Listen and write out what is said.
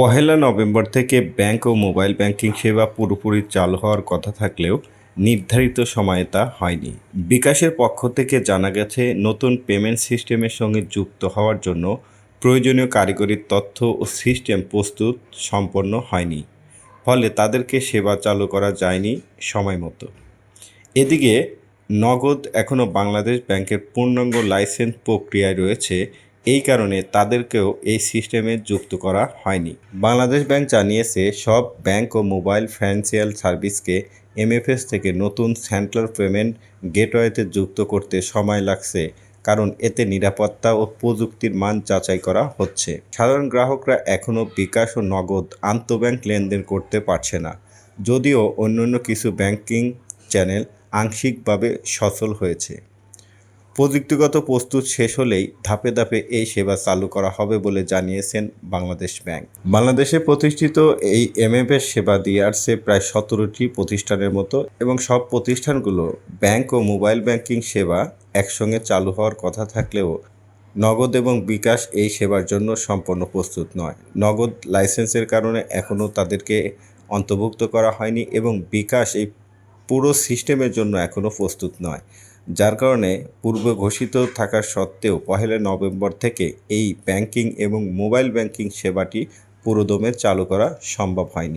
পহেলা November থেকে bank ও mobile banking সেবা পুরোপুরি চালু হওয়ার কথা থাকলেও নির্ধারিত সময়ে তা হয়নি। বিকাশের পক্ষ থেকে জানা গেছে, নতুন পেমেন্ট সিস্টেমের সঙ্গে যুক্ত হওয়ার জন্য প্রয়োজনীয় কারিগরি তথ্য ও সিস্টেম প্রস্তুত সম্পন্ন হয়নি, ফলে তাদেরকে সেবা চালু করা যায়নি সময় মতো। এদিকে, নগদ এখনও বাংলাদেশ ব্যাংকের পূর্ণাঙ্গ লাইসেন্স প্রক্রিয়ায় রয়েছে এই কারণে তাদেরকেও এই সিস্টেমে যুক্ত করা হয়নি। বাংলাদেশ ব্যাংক জানিয়েছে, সব ব্যাংক ও মোবাইল ফিনান্সিয়াল সার্ভিসকে এমএফএস থেকে নতুন সেন্ট্রাল পেমেন্ট গেটওয়েতে যুক্ত করতে সময় লাগছে, কারণ এতে নিরাপত্তা ও প্রযুক্তির মান যাচাই করা হচ্ছে। সাধারণ গ্রাহকরা এখনও বিকাশ ও নগদ আন্তঃব্যাংক লেনদেন করতে পারছে না, যদিও অন্যান্য কিছু ব্যাংকিং চ্যানেল আংশিকভাবে সচল হয়েছে। প্রযুক্তিগত প্রস্তুত শেষ হলেই ধাপে ধাপে এই সেবা চালু করা হবে বলে জানিয়েছেন বাংলাদেশ ব্যাংক। বাংলাদেশে প্রতিষ্ঠিত এই এমএফএস সেবা দিয়ে আসছে প্রায় সতেরোটি প্রতিষ্ঠানের মতো এবং সব প্রতিষ্ঠানগুলো ব্যাংক ও মোবাইল ব্যাংকিং সেবা একসঙ্গে চালু হওয়ার কথা থাকলেও নগদ এবং বিকাশ এই সেবার জন্য সম্পূর্ণ প্রস্তুত নয়। নগদ লাইসেন্সের কারণে এখনও তাদেরকে অন্তর্ভুক্ত করা হয়নি এবং বিকাশ এই পুরো সিস্টেমের জন্য এখনও প্রস্তুত নয়। যার কারণে পূর্ব ঘোষিত থাকা সত্ত্বেও পহেলা নভেম্বর থেকে এই ব্যাংকিং এবং মোবাইল ব্যাংকিং সেবাটি পুরোদমে চালু করা সম্ভব হয়নি।